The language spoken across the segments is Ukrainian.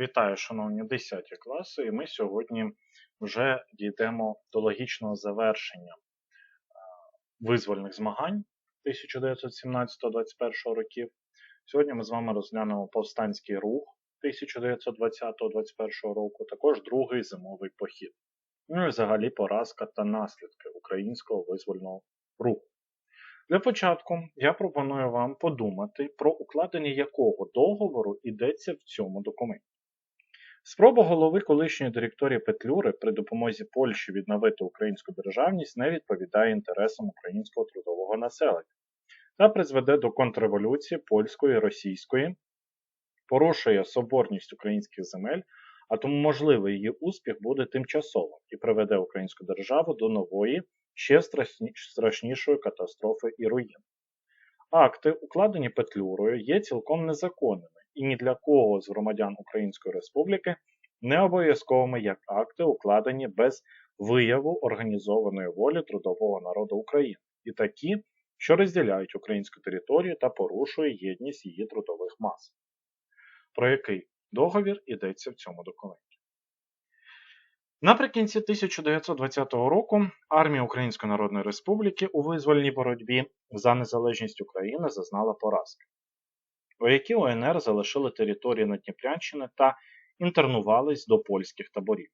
Вітаю, шановні 10 класи, і ми сьогодні вже дійдемо до логічного завершення е, визвольних змагань 1917-21 років. Сьогодні ми з вами розглянемо повстанський рух 1920-21 року, також другий зимовий похід. Ну і взагалі поразка та наслідки українського визвольного руху. Для початку я пропоную вам подумати, про укладення якого договору йдеться в цьому документі. Спроба голови колишньої директорії Петлюри при допомозі Польщі відновити українську державність не відповідає інтересам українського трудового населення та призведе до контрреволюції польської російської, порушує соборність українських земель, а тому можливий її успіх буде тимчасовим і приведе українську державу до нової, ще страшнішої катастрофи і руїн. Акти, укладені Петлюрою, є цілком незаконними і ні для кого з громадян Української Республіки не обов'язковими як акти, укладені без вияву організованої волі трудового народу України, і такі, що розділяють українську територію та порушує єдність її трудових мас. Про який договір йдеться в цьому документі? Наприкінці 1920 року армія Української Народної Республіки у визвольній боротьбі за незалежність України зазнала поразки. Вояки УНР залишили території Надніпрянщини та інтернувались до польських таборів.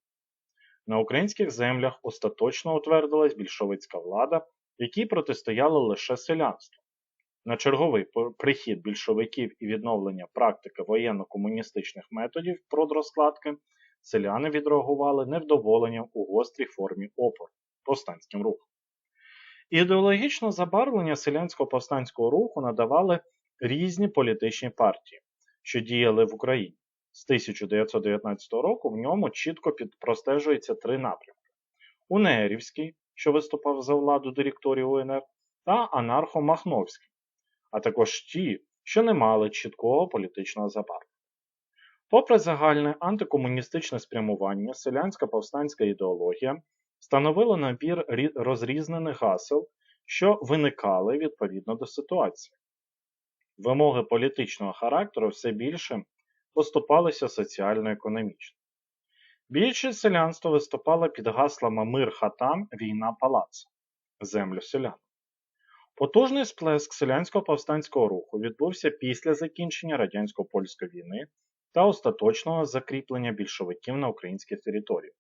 На українських землях остаточно утвердилась більшовицька влада, якій протистояло лише селянство. На черговий прихід більшовиків і відновлення практики воєнно-комуністичних методів продрозкладки селяни відреагували невдоволенням у гострій формі опору повстанським рухом. Ідеологічне забарвлення селянського повстанського руху надавали різні політичні партії, що діяли в Україні. З 1919 року в ньому чітко простежується три напрямки: Унерівський, що виступав за владу директорії УНР, та анархо-махновський, а також ті, що не мали чіткого політичного забарвлення. Попри загальне антикомуністичне спрямування, селянська повстанська ідеологія становила набір розрізнених гасел, що виникали відповідно до ситуації. Вимоги політичного характеру все більше поступалися соціально-економічно. Більшість селянства виступала під гаслами мир хатам, війна палац, землю селян. Потужний сплеск селянського повстанського руху відбувся після закінчення радянсько польської війни та остаточного закріплення більшовиків на українських територіях.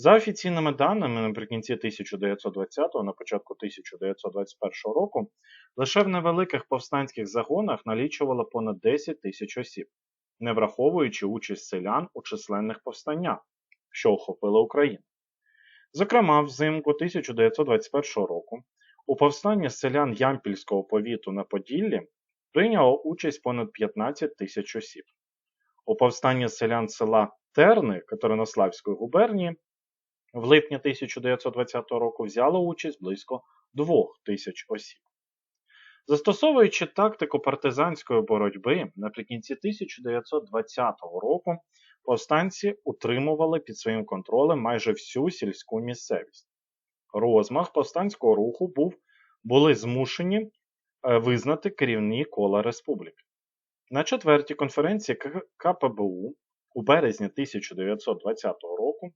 За офіційними даними, наприкінці 1920-го, на початку 1921 року, лише в невеликих повстанських загонах налічувало понад 10 тисяч осіб, не враховуючи участь селян у численних повстаннях, що охопили Україну. Зокрема, взимку 1921 року у повстанні селян Ямпільського повіту на Поділлі прийняло участь понад 15 тисяч осіб. У повстанні селян села Терни Катеринославської губернії в липні 1920 року взяло участь близько 2 тисяч осіб. Застосовуючи тактику партизанської боротьби, наприкінці 1920 року повстанці утримували під своїм контролем майже всю сільську місцевість. Розмах повстанського руху був, були змушені е, визнати керівні кола республіки. На четвертій конференції КПБУ у березні 1920 року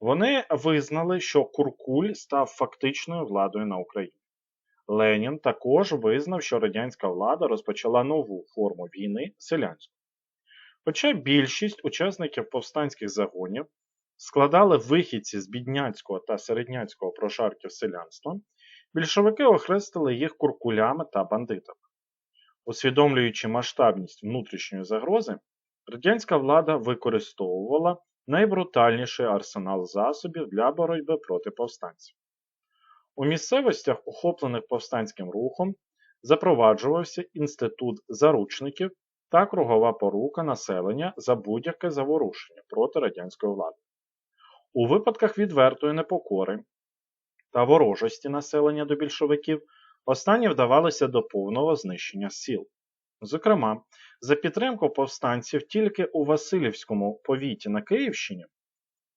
вони визнали, що Куркуль став фактичною владою на Україні. Ленін також визнав, що радянська влада розпочала нову форму війни селянську. Хоча більшість учасників повстанських загонів складали вихідці з бідняцького та середняцького прошарків селянства, більшовики охрестили їх куркулями та бандитами. Усвідомлюючи масштабність внутрішньої загрози, радянська влада використовувала найбрутальніший арсенал засобів для боротьби проти повстанців. У місцевостях, охоплених повстанським рухом, запроваджувався інститут заручників та кругова порука населення за будь-яке заворушення проти радянської влади. У випадках відвертої непокори та ворожості населення до більшовиків останні вдавалися до повного знищення сіл. Зокрема, за підтримку повстанців тільки у Васильівському повіті на Київщині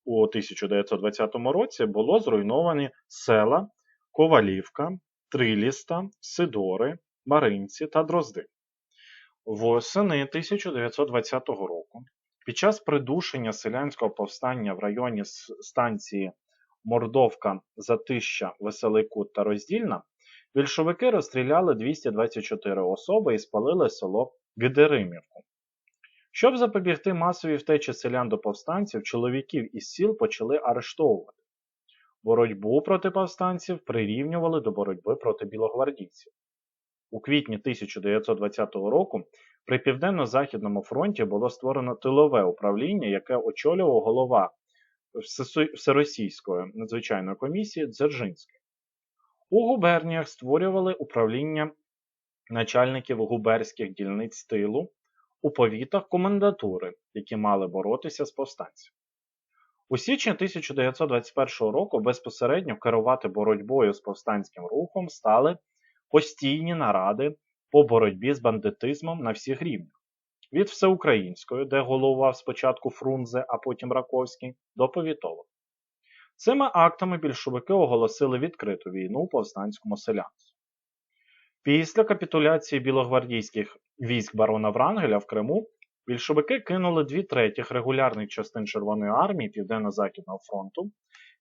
у 1920 році було зруйновані села Ковалівка, Триліста, Сидори, Маринці та Дрозди. Восени 1920 року Під час придушення селянського повстання в районі станції Мордовка, Затища, Веселий Кут та Роздільна більшовики розстріляли 224 особи і спалили село Гидеримівку. Щоб запобігти масовій втечі селян до повстанців, чоловіків із сіл почали арештовувати. Боротьбу проти повстанців прирівнювали до боротьби проти білогвардійців. У квітні 1920 року при Південно-Західному фронті було створено тилове управління, яке очолював голова Всеросійської надзвичайної комісії Дзержинський. У губерніях створювали управління начальників губерських дільниць тилу, у повітах комендатури, які мали боротися з повстанцями. У січні 1921 року безпосередньо керувати боротьбою з повстанським рухом стали постійні наради по боротьбі з бандитизмом на всіх рівнях. Від всеукраїнської, де головував спочатку Фрунзе, а потім Раковський, до повітових. Цими актами більшовики оголосили відкриту війну повстанському селянству. Після капітуляції білогвардійських військ барона Врангеля в Криму більшовики кинули дві третіх регулярних частин Червоної армії Південно-Західного фронту,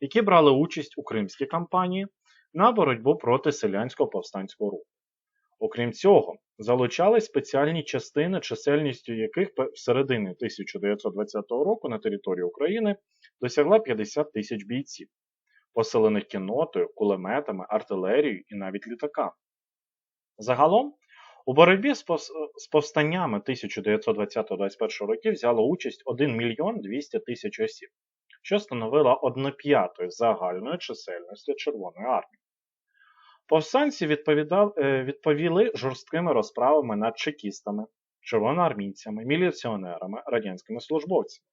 які брали участь у кримській кампанії на боротьбу проти селянського повстанського руху. Окрім цього, залучались спеціальні частини, чисельністю яких в середині 1920 року на території України досягла 50 тисяч бійців, поселених кіннотою, кулеметами, артилерією і навіть літаками. Загалом, у боротьбі з повстаннями 1920-21 років взяло участь 1 мільйон 200 тисяч осіб, що становило 1 п'ятої загальної чисельності Червоної армії. Повстанці е, відповіли жорсткими розправами над чекістами, червоноармійцями, міліціонерами, радянськими службовцями.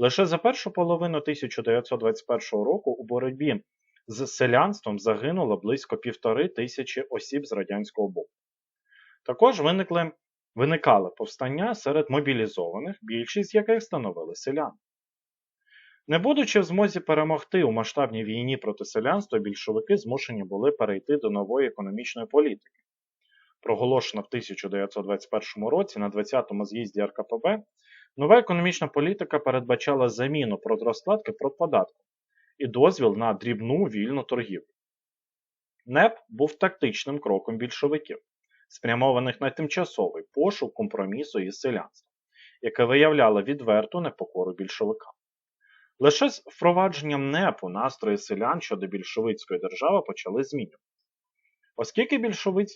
Лише за першу половину 1921 року у боротьбі з селянством загинуло близько півтори тисячі осіб з радянського боку. Також виникли, виникали повстання серед мобілізованих, більшість яких становили селяни. Не будучи в змозі перемогти у масштабній війні проти селянства, більшовики змушені були перейти до нової економічної політики. Проголошена в 1921 році на 20-му з'їзді РКПБ, нова економічна політика передбачала заміну продрозкладки продподатком і дозвіл на дрібну вільну торгівлю. НЕП був тактичним кроком більшовиків, спрямованих на тимчасовий пошук компромісу із селянством, яке виявляло відверту непокору більшовикам. Лише з впровадженням НЕПу настрої селян щодо більшовицької держави почали змінюватися. Оскільки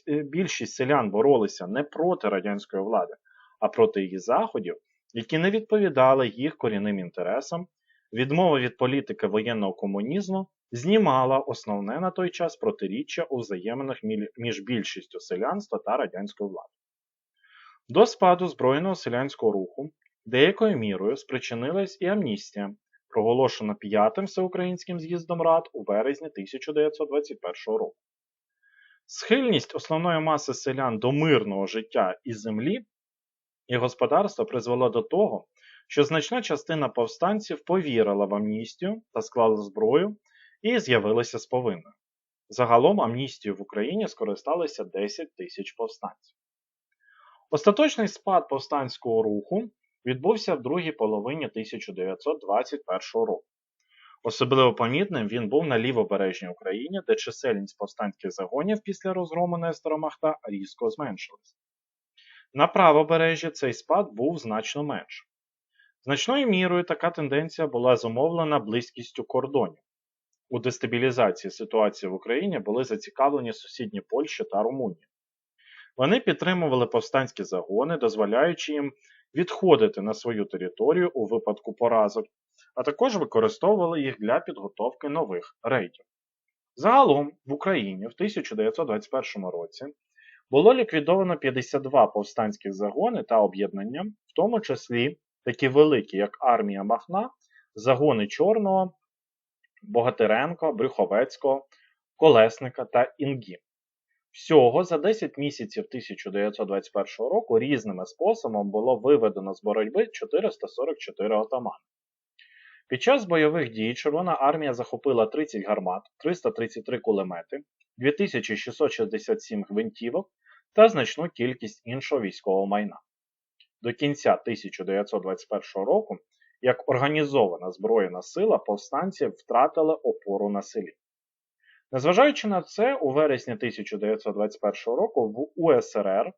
е, більшість селян боролися не проти радянської влади, а проти її заходів, які не відповідали їх корінним інтересам, відмова від політики воєнного комунізму знімала основне на той час протиріччя у взаєминах між більшістю селянства та радянської влади. До спаду збройного селянського руху деякою мірою спричинилась і амністія, проголошена п'ятим всеукраїнським з'їздом рад у березні 1921 року. Схильність основної маси селян до мирного життя і землі і господарства призвела до того, що значна частина повстанців повірила в амністію та склала зброю і з'явилася з повинною. Загалом амністію в Україні скористалися 10 тисяч повстанців. Остаточний спад повстанського руху відбувся в другій половині 1921 року. Особливо помітним він був на лівобережній Україні, де чисельність повстанських загонів після розгрому Нестора Махта різко зменшилась. На правобережжі цей спад був значно меншим. Значною мірою така тенденція була зумовлена близькістю кордонів. У дестабілізації ситуації в Україні були зацікавлені сусідні Польща та Румунія. Вони підтримували повстанські загони, дозволяючи їм відходити на свою територію у випадку поразок, а також використовували їх для підготовки нових рейдів. Загалом в Україні в 1921 році було ліквідовано 52 повстанських загони та об'єднання, в тому числі такі великі, як армія Махна, загони Чорного, Богатиренко, Брюховецького, Колесника та Інгі. Всього за 10 місяців 1921 року різними способами було виведено з боротьби 444 отамани. Під час бойових дій Червона армія захопила 30 гармат, 333 кулемети, 2667 гвинтівок та значну кількість іншого військового майна. до кінця 1921 року як організована збройна сила повстанців втратили опору на селі. Незважаючи на це, у вересні 1921 року в УСРР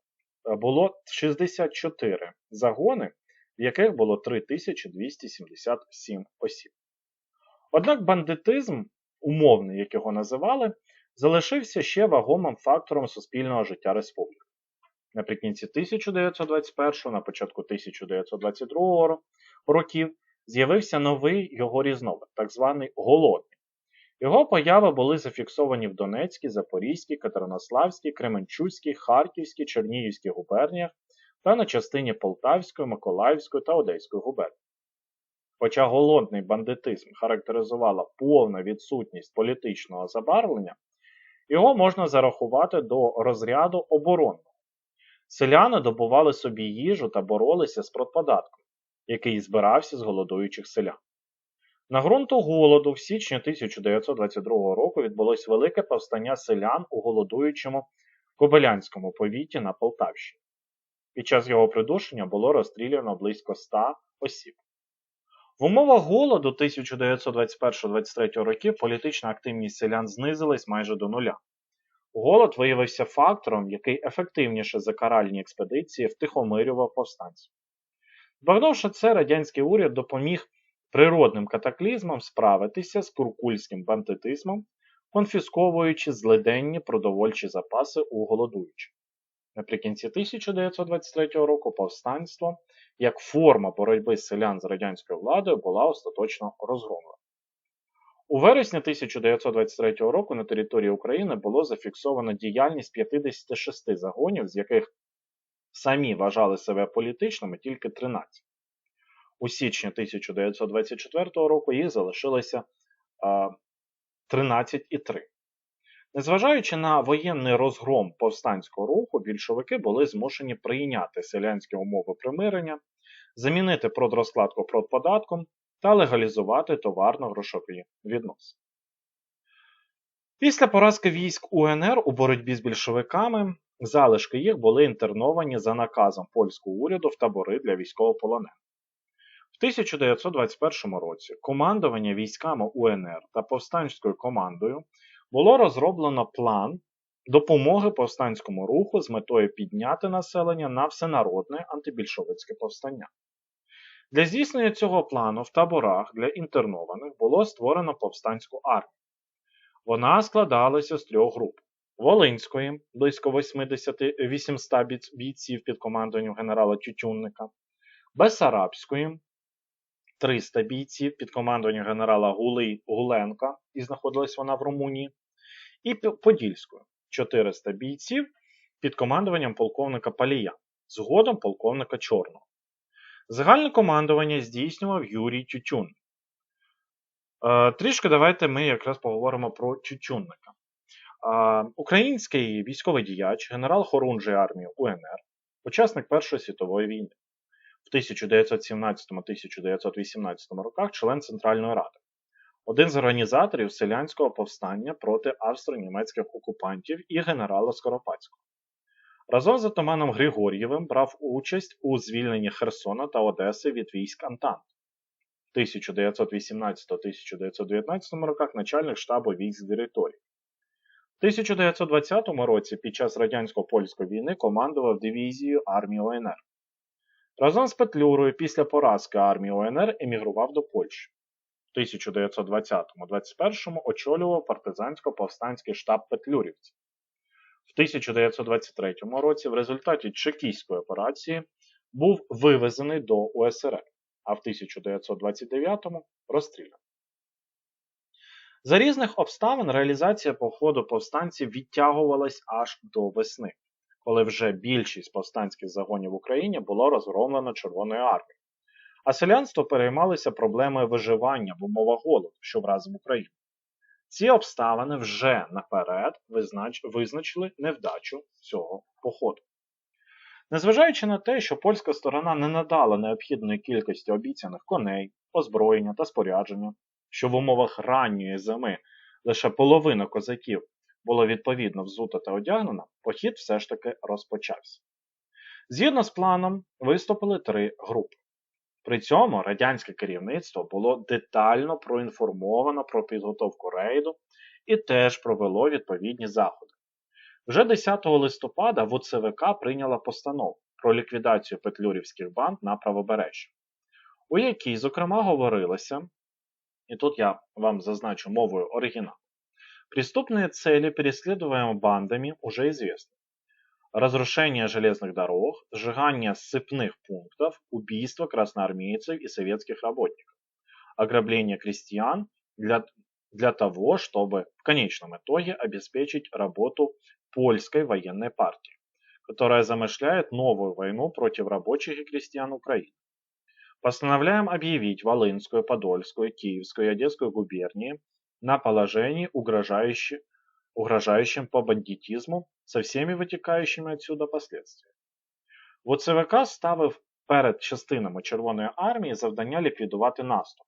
було 64 загони, в яких було 3277 осіб. Однак бандитизм, умовний, як його називали, залишився ще вагомим фактором суспільного життя республіки. Наприкінці 1921 на початку 1922 років з'явився новий його різновид, так званий голодний. Його появи були зафіксовані в Донецькій, Запорізькій, Катеринославській, Кременчуцькій, Харківській, Чернігівській губерніях та на частині Полтавської, Миколаївської та Одеської губернії. Хоча голодний бандитизм характеризувала повна відсутність політичного забарвлення, його можна зарахувати до розряду оборонного. Селяни добували собі їжу та боролися з продподатком, який збирався з голодуючих селян. На ґрунту голоду в січні 1922 року відбулось велике повстання селян у голодуючому Кобилянському повіті на Полтавщині. Під час його придушення було розстріляно близько 100 осіб. В умовах голоду 1921-23 років політична активність селян знизилась майже до нуля. Голод виявився фактором, який ефективніше за каральні експедиції втихомирював повстанців. Збагнувши це, радянський уряд допоміг природним катаклізмам справитися з куркульським бандитизмом, конфісковуючи злиденні продовольчі запаси у голодуючих. Наприкінці 1923 року повстанство як форма боротьби селян з радянською владою була остаточно розгромлена. У вересні 1923 року на території України було зафіксовано діяльність 56 загонів, з яких самі вважали себе політичними тільки 13. У січні 1924 року їх залишилося 13,3. Незважаючи на воєнний розгром повстанського руху, більшовики були змушені прийняти селянські умови примирення, замінити продрозкладку продподатком та легалізувати товарно-грошові відносини. Після поразки військ УНР у боротьбі з більшовиками залишки їх були інтерновані за наказом польського уряду в табори для військовополонених. В 1921 році командування військами УНР та повстанською командою було розроблено план допомоги повстанському руху з метою підняти населення на всенародне антибільшовицьке повстання. Для здійснення цього плану в таборах для інтернованих було створено повстанську армію. Вона складалася з трьох груп: Волинської, близько 80 800 бійців під командуванням генерала Тютюнника, Бесарабської, 300 бійців під командуванням генерала Гули, Гуленка, і знаходилась вона в Румунії, і Подільською 400 бійців під командуванням полковника Палія, згодом полковника Чорного. Загальне командування здійснював Юрій Тютюн. Е, трішки давайте ми якраз поговоримо про Тютюнника. Е, український військовий діяч, генерал Хорунжий армії УНР, учасник Першої світової війни. В 1917-1918 роках член Центральної Ради, один з організаторів селянського повстання проти австро-німецьких окупантів і генерала Скоропадського. Разом з отаманом Григор'євим брав участь у звільненні Херсона та Одеси від військ Антант. В 1918-1919 роках начальник штабу військ території. В 1920 році під час радянсько-польської війни командував дивізією армії ОНР. Разом з Петлюрою після поразки армії ОНР емігрував до Польщі. В 1920-21 очолював партизансько-повстанський штаб Петлюрівців. В 1923 році в результаті Чекійської операції був вивезений до УСР, а в 1929-му розстріляний. За різних обставин реалізація походу повстанців відтягувалась аж до весни, коли вже більшість повстанських загонів в Україні було розгромлено Червоною армією, а селянство переймалося проблемою виживання в умовах голоду, що вразив Україну. Ці обставини вже наперед визнач... визначили невдачу цього походу. Незважаючи на те, що польська сторона не надала необхідної кількості обіцяних коней, озброєння та спорядження, що в умовах ранньої зими лише половина козаків було відповідно взуто та одягнено, похід все ж таки розпочався. Згідно з планом, виступили три групи. При цьому радянське керівництво було детально проінформовано про підготовку рейду і теж провело відповідні заходи. Вже 10 листопада ВЦВК прийняла постанову про ліквідацію петлюрівських банд на правобережжі, у якій, зокрема, говорилося, і тут я вам зазначу мовою оригіналу, преступные цели, переследуемые бандами, уже известны. Разрушение железных дорог, сжигание сыпных пунктов, убийство красноармейцев и советских работников, ограбление крестьян для, для того, чтобы в конечном итоге обеспечить работу польской военной партии, которая замышляет новую войну против рабочих и крестьян Украины. Постановляем объявить Волынскую, Подольскую, Киевскую и Одесскую губернии на положении, угрожающим, угрожающим по бандитизму со всеми витікаючими отсюда последствиями. ВЦВК ставив перед частинами Червоної армії завдання ліквідувати наступ.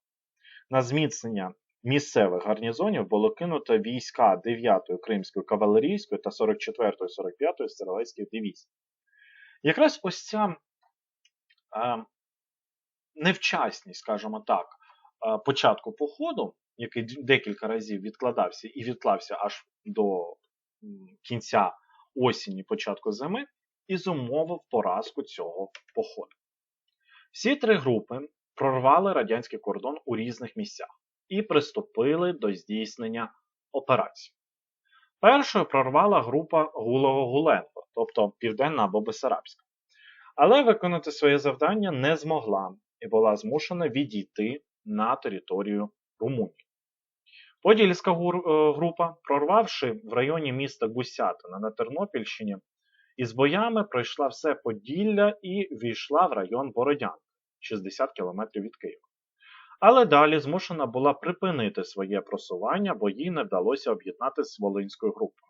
На зміцнення місцевих гарнізонів було кинуто війська 9-ї Кримської кавалерійської та 44-ї 45-ї стрілецьких дивізій. Якраз ось ця е, невчасність, скажімо так, е, початку походу, який декілька разів відкладався і відклався аж до кінця осені, початку зими, і зумовив поразку цього походу. Всі три групи прорвали радянський кордон у різних місцях і приступили до здійснення операцій. Першою прорвала група Гулого-Гуленко, тобто Південна або Бесарабська. Але виконати своє завдання не змогла і була змушена відійти на територію Румунії. Подільська група, прорвавши в районі міста Гусятина на Тернопільщині, із боями пройшла все Поділля і війшла в район Бородянки, 60 км від Києва. Але далі змушена була припинити своє просування, бо їй не вдалося об'єднатися з Волинською групою.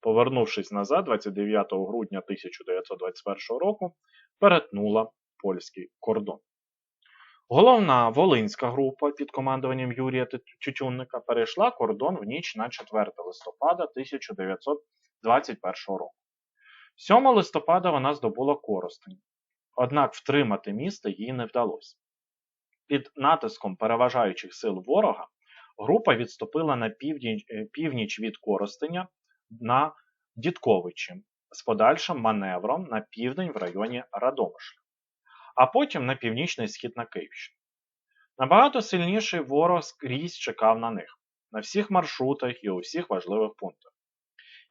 Повернувшись назад, 29 грудня 1921 року, перетнула польський кордон. Головна Волинська група під командуванням Юрія Тютюнника перейшла кордон в ніч на 4 листопада 1921 року. 7 листопада вона здобула Коростень, однак втримати місто їй не вдалося. Під натиском переважаючих сил ворога група відступила на північ, північ від Коростеня на Дідковичі з подальшим маневром на південь в районі Радомишля а потім на північний схід на Київщину. Набагато сильніший ворог скрізь чекав на них, на всіх маршрутах і у всіх важливих пунктах.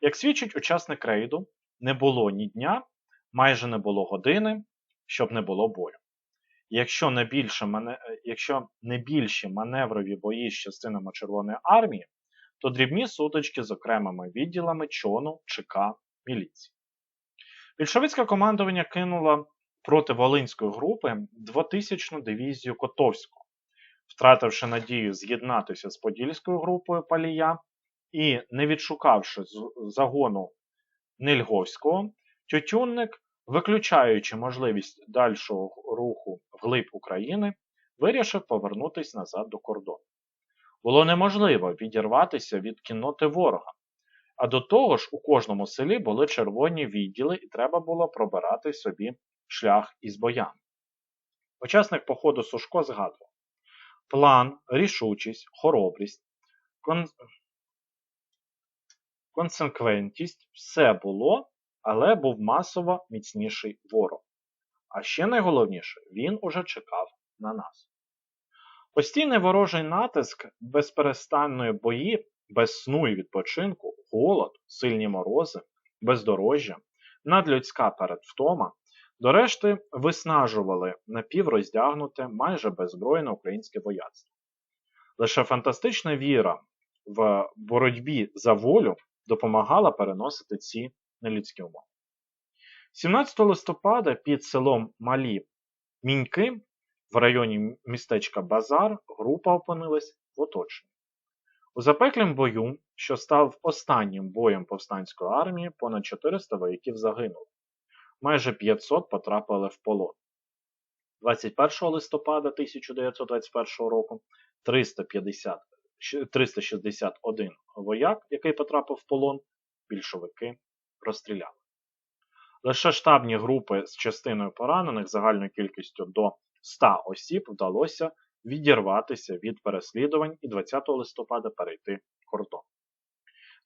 Як свідчить учасник рейду, не було ні дня, майже не було години, щоб не було бою. Якщо не, більше. Якщо не більші маневрові бої з частинами Червоної армії, то дрібні сутички з окремими відділами чону ЧК міліції. Більшовицьке командування кинуло проти Волинської групи 2000-му дивізію Котовську, втративши надію з'єднатися з Подільською групою Палія і не відшукавши загону Нельговського, Тютюнник, виключаючи можливість дальшого руху вглиб України, вирішив повернутися назад до кордону. Було неможливо відірватися від кінноти ворога, а до того ж у кожному селі були червоні відділи, і треба було пробирати собі шлях із боями. Учасник походу Сушко згадував: план, рішучість, хоробрість, кон... консеквентність все було, але був масово міцніший ворог. А ще найголовніше, він уже чекав на нас. Постійний ворожий натиск безперестанної бої, без сну і відпочинку, голод, сильні морози, бездорожжя, надлюдська передвтома до решти виснажували напівроздягнуте, майже беззбройне українське вояцтво. Лише фантастична віра в боротьбі за волю допомагала переносити ці нелюдські умови. 17 листопада під селом Малі Міньки в районі містечка Базар група опинилась в оточенні. У запеклім бою, що став останнім боєм повстанської армії, понад 400 вояків загинули майже 500 потрапили в полон. 21 листопада 1921 року 350, 361 вояк, який потрапив в полон, більшовики розстріляли. Лише штабні групи з частиною поранених загальною кількістю до 100 осіб вдалося відірватися від переслідувань і 20 листопада перейти кордон.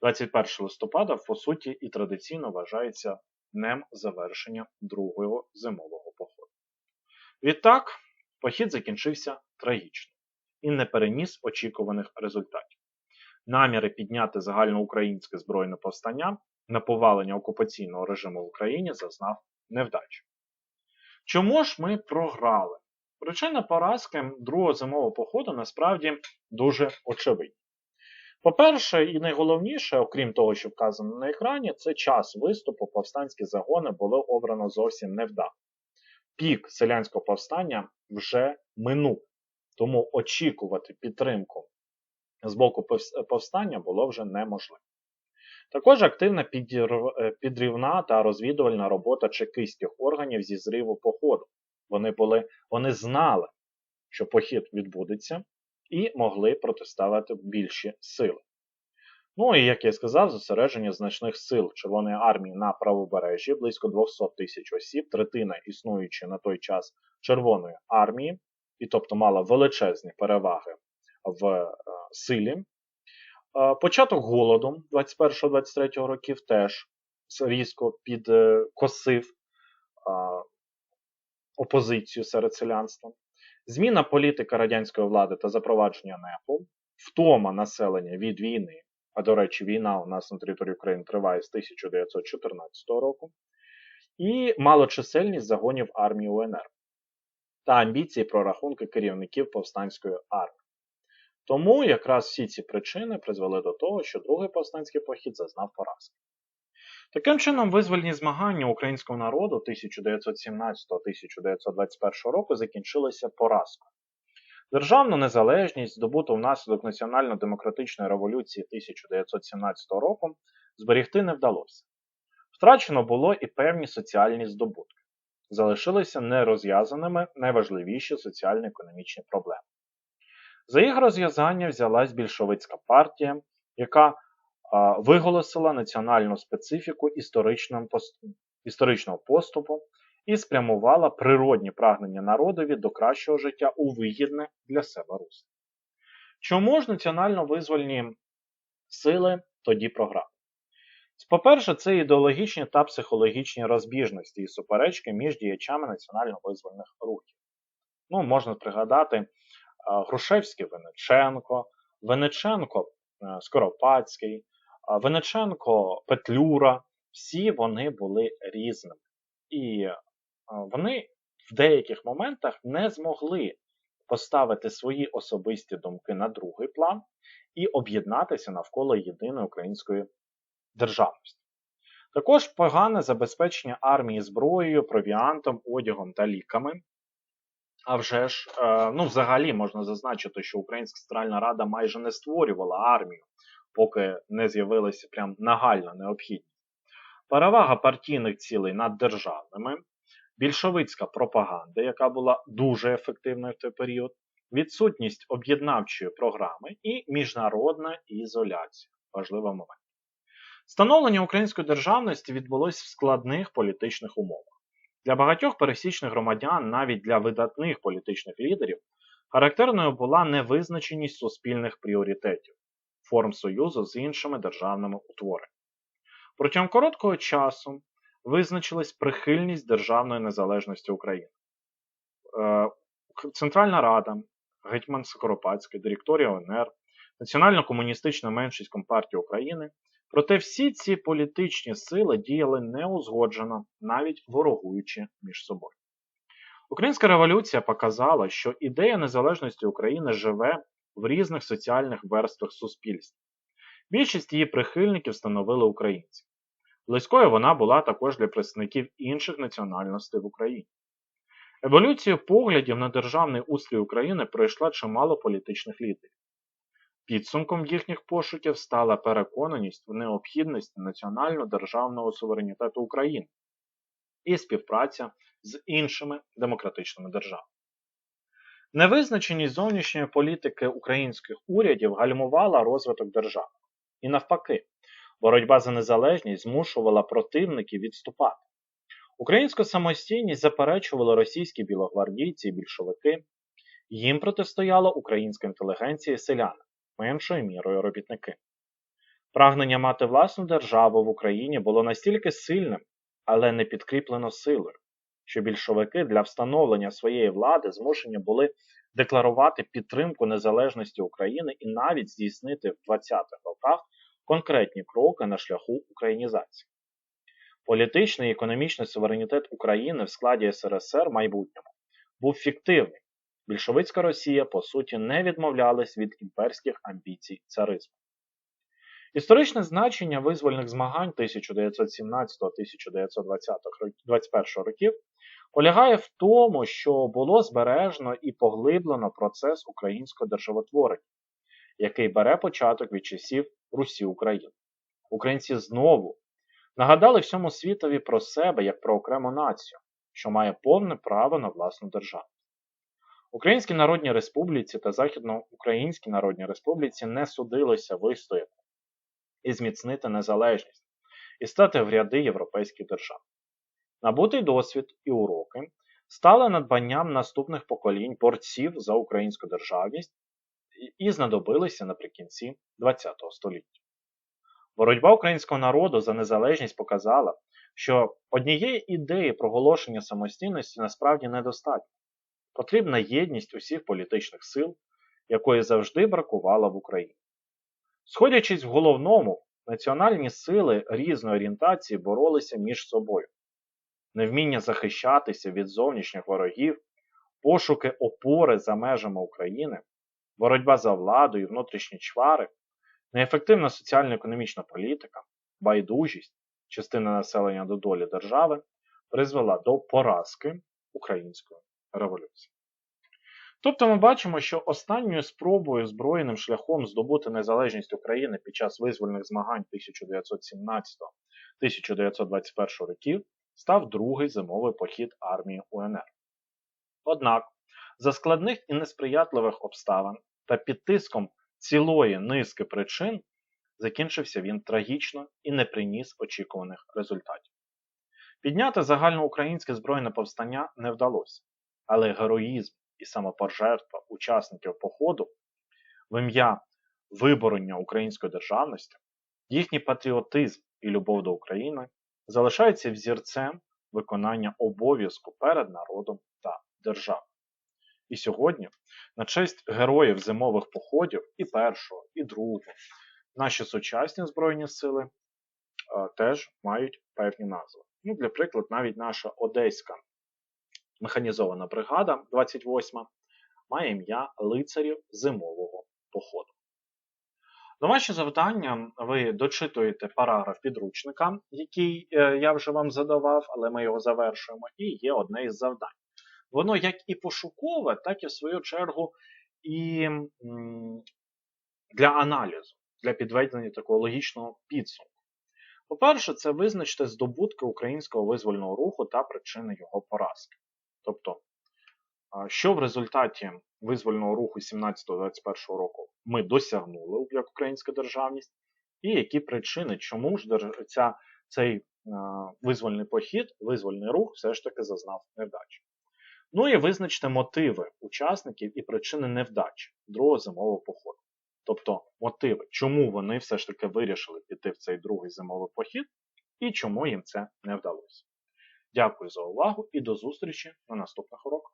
21 листопада, по суті, і традиційно вважається днем завершення другого зимового походу. Відтак, похід закінчився трагічно і не переніс очікуваних результатів. Наміри підняти загальноукраїнське збройне повстання на повалення окупаційного режиму в Україні зазнав невдачі. Чому ж ми програли? Причина поразки другого зимового походу насправді дуже очевидна. По-перше, і найголовніше, окрім того, що вказано на екрані, це час виступу повстанські загони було обрано зовсім невдало. Пік селянського повстання вже минув, тому очікувати підтримку з боку повстання було вже неможливо. Також активна підрівна та розвідувальна робота чекистських органів зі зриву походу. Вони були, вони знали, що похід відбудеться, і могли протиставити більші сили. Ну і, як я сказав, зосередження значних сил Червоної армії на правобережжі, близько 200 тисяч осіб, третина існуючи на той час Червоної армії, і тобто мала величезні переваги в е, силі. Е, початок голоду 21-23 років теж різко підкосив е, опозицію серед селянства. Зміна політики радянської влади та запровадження НЕПу, втома населення від війни, а до речі, війна у нас на території України триває з 1914 року, і малочисельність загонів армії УНР та амбіції прорахунки керівників повстанської армії. Тому якраз всі ці причини призвели до того, що другий повстанський похід зазнав поразки. Таким чином, визвольні змагання українського народу 1917-1921 року закінчилися поразкою. Державну незалежність, здобуту внаслідок Національно-демократичної революції 1917 року, зберігти не вдалося. Втрачено було і певні соціальні здобутки. Залишилися нерозв'язаними найважливіші соціально-економічні проблеми. За їх розв'язання взялась більшовицька партія, яка виголосила національну специфіку історичного поступу і спрямувала природні прагнення народові до кращого життя у вигідне для себе русло. Чому ж національно-визвольні сили тоді програли? По-перше, це ідеологічні та психологічні розбіжності і суперечки між діячами національно-визвольних рухів. Ну, Можна пригадати Грушевський Венеченко, Венеченко Скоропадський, Венеченко, Петлюра, всі вони були різними. І вони в деяких моментах не змогли поставити свої особисті думки на другий план і об'єднатися навколо єдиної української державності. Також погане забезпечення армії зброєю, провіантом, одягом та ліками. А вже ж, е, ну, взагалі можна зазначити, що Українська Центральна Рада майже не створювала армію поки не з'явилася прям нагальна необхідність. Перевага партійних цілей над державними, більшовицька пропаганда, яка була дуже ефективною в той період, відсутність об'єднавчої програми і міжнародна ізоляція важливий момент. Становлення української державності відбулось в складних політичних умовах. Для багатьох пересічних громадян, навіть для видатних політичних лідерів, характерною була невизначеність суспільних пріоритетів, форм союзу з іншими державними утвореннями. Протягом короткого часу визначилась прихильність державної незалежності України. Е, Центральна Рада, Гетьман Скоропадський, Директорія ОНР, Національна комуністична меншість Компартії України. Проте всі ці політичні сили діяли неузгоджено, навіть ворогуючи між собою. Українська революція показала, що ідея незалежності України живе в різних соціальних верствах суспільства. Більшість її прихильників становили українці. Близькою вона була також для представників інших національностей в Україні. Еволюцію поглядів на державний устрій України пройшла чимало політичних лідерів. Підсумком їхніх пошуків стала переконаність в необхідності національно-державного суверенітету України і співпраця з іншими демократичними державами. Невизначеність зовнішньої політики українських урядів гальмувала розвиток держави. І навпаки, боротьба за незалежність змушувала противників відступати. Українську самостійність заперечували російські білогвардійці і більшовики. Їм протистояла українська інтелігенція і селяни, меншою мірою робітники. Прагнення мати власну державу в Україні було настільки сильним, але не підкріплено силою, що більшовики для встановлення своєї влади змушені були декларувати підтримку незалежності України і навіть здійснити в 20-х роках конкретні кроки на шляху українізації. Політичний і економічний суверенітет України в складі СРСР майбутньому був фіктивний. Більшовицька Росія, по суті, не відмовлялась від імперських амбіцій царизму. Історичне значення визвольних змагань 1917-1921 років полягає в тому, що було збережено і поглиблено процес українського державотворення, який бере початок від часів Русі України. Українці знову нагадали всьому світові про себе як про окрему націю, що має повне право на власну державу. Українській Народній Республіці та Західноукраїнській Народній Республіці не судилося вистояти і зміцнити незалежність і стати в ряди європейських держав. Набутий досвід і уроки стали надбанням наступних поколінь борців за українську державність і знадобилися наприкінці ХХ століття. Боротьба українського народу за незалежність показала, що однієї ідеї проголошення самостійності насправді недостатньо. Потрібна єдність усіх політичних сил, якої завжди бракувало в Україні. Сходячись в головному, національні сили різної орієнтації боролися між собою. Невміння захищатися від зовнішніх ворогів, пошуки опори за межами України, боротьба за владу і внутрішні чвари, неефективна соціально-економічна політика, байдужість частини населення до долі держави призвела до поразки української революції. Тобто ми бачимо, що останньою спробою збройним шляхом здобути незалежність України під час визвольних змагань 1917-1921 років став другий зимовий похід армії УНР. Однак, за складних і несприятливих обставин та під тиском цілої низки причин закінчився він трагічно і не приніс очікуваних результатів. Підняти загальноукраїнське збройне повстання не вдалося, але героїзм і самопожертва учасників походу в ім'я виборення української державності, їхній патріотизм і любов до України залишаються взірцем виконання обов'язку перед народом та державою. І сьогодні, на честь героїв зимових походів і першого, і другого, наші сучасні Збройні сили е, теж мають певні назви. Ну, Для прикладу, навіть наша Одеська механізована бригада 28 має ім'я лицарів зимового походу. Домашнє завдання ви дочитуєте параграф підручника, який е, я вже вам задавав, але ми його завершуємо, і є одне із завдань. Воно як і пошукове, так і в свою чергу і для аналізу, для підведення такого логічного підсумку. По-перше, це визначити здобутки українського визвольного руху та причини його поразки. Тобто, що в результаті визвольного руху 17-21 року ми досягнули як українська державність, і які причини, чому ж ця, цей визвольний похід, визвольний рух все ж таки зазнав невдачі. Ну і визначити мотиви учасників і причини невдачі другого зимового походу. Тобто мотиви, чому вони все ж таки вирішили піти в цей другий зимовий похід, і чому їм це не вдалося. Дякую за увагу і до зустрічі на наступних уроках.